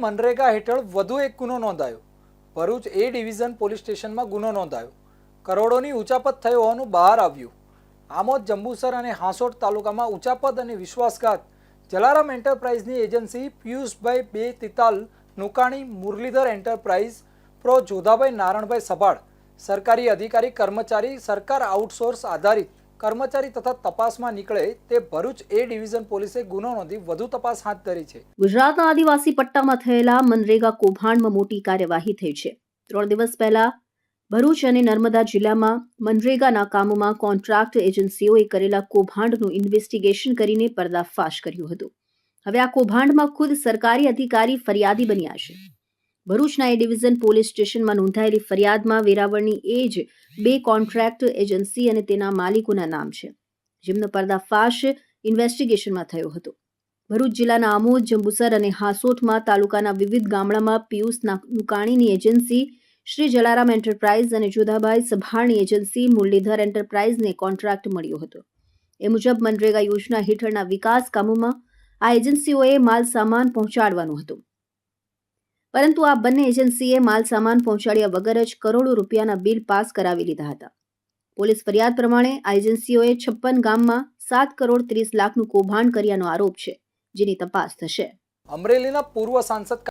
મનરેગા હેઠળ વધુ એક ગુનો નોંધાયો. ભરૂચ એ ડિવિઝન પોલીસ સ્ટેશનમાં ગુનો નોંધાયો. કરોડોની ઉચાપત થયો હોવાનું બહાર આવ્યું. આમોદ, જંબુસર અને હાંસોટ તાલુકામાં ઉચાપત અને વિશ્વાસઘાત. જલારામ એન્ટરપ્રાઇઝની એજન્સી પિયુષભાઈ બે તિતાલ, નુકાણી, મુરલીધર એન્ટરપ્રાઇઝ, પ્રો. જોધાભાઈ નારણભાઈ સભાડ સરકારી અધિકારી, કર્મચારી, સરકાર આઉટસોર્સ આધારિત. કર્મચારી તથા તપાસમાં નીકળે તે ભરૂચ એ ડિવિઝન પોલીસે ગુનો નોંધી વધુ તપાસ હાથ ધરી છે. ગુજરાતના આદિવાસી પટ્ટામાં થયેલા મનરેગા કૌભાંડમાં મોટી કાર્યવાહી થઈ છે. ત્રણ દિવસ પહેલા ભરૂચ અને નર્મદા જિલ્લામાં મનરેગાના કામોમાં કોન્ટ્રાક્ટ એજન્સીઓએ કરેલા કૌભાંડનું ઇન્વેસ્ટિગેશન કરીને પર્દાફાશ કર્યું હતું. હવે આ કૌભાંડમાં ખુદ સરકારી અધિકારી ફરિયાદી બન્યા છે. ભરૂચના એ ડિવિઝન પોલીસ સ્ટેશનમાં નોંધાયેલી ફરિયાદમાં વેરાવળની એ જ બે કોન્ટ્રાક્ટ એજન્સી અને તેના માલિકોના નામ છે, જેમનો પર્દાફાશ ઇન્વેસ્ટિગેશનમાં થયો હતો. ભરૂચ જિલ્લાના આમોદ, જંબુસર અને હાસોટમાં તાલુકાના વિવિધ ગામડામાં પિયુષ નુકાણીની એજન્સી, શ્રી જલારામ એન્ટરપ્રાઇઝ અને જોધાભાઈ સભાણી એજન્સી, મુરલીધર એન્ટરપ્રાઇઝને કોન્ટ્રાક્ટ મળ્યો હતો. એ મુજબ મનરેગા યોજના હેઠળના વિકાસ કામોમાં આ એજન્સીઓએ માલ સામાન પહોંચાડવાનું હતું. પરંતુ આ બંને એજન્સીએ માલ સામાન પહોંચાડ્યા વગર જ કરોડો રૂપિયાના બિલ પાસ કરાવી લીધા હતા. પોલીસ ફરિયાદ પ્રમાણે આ એજન્સીઓએ છપ્પન ગામમાં સાત કરોડ ત્રીસ લાખનું કૌભાંડ કર્યાનો આરોપ છે, જેની તપાસ થશે. અમરેલીના પૂર્વ સાંસદ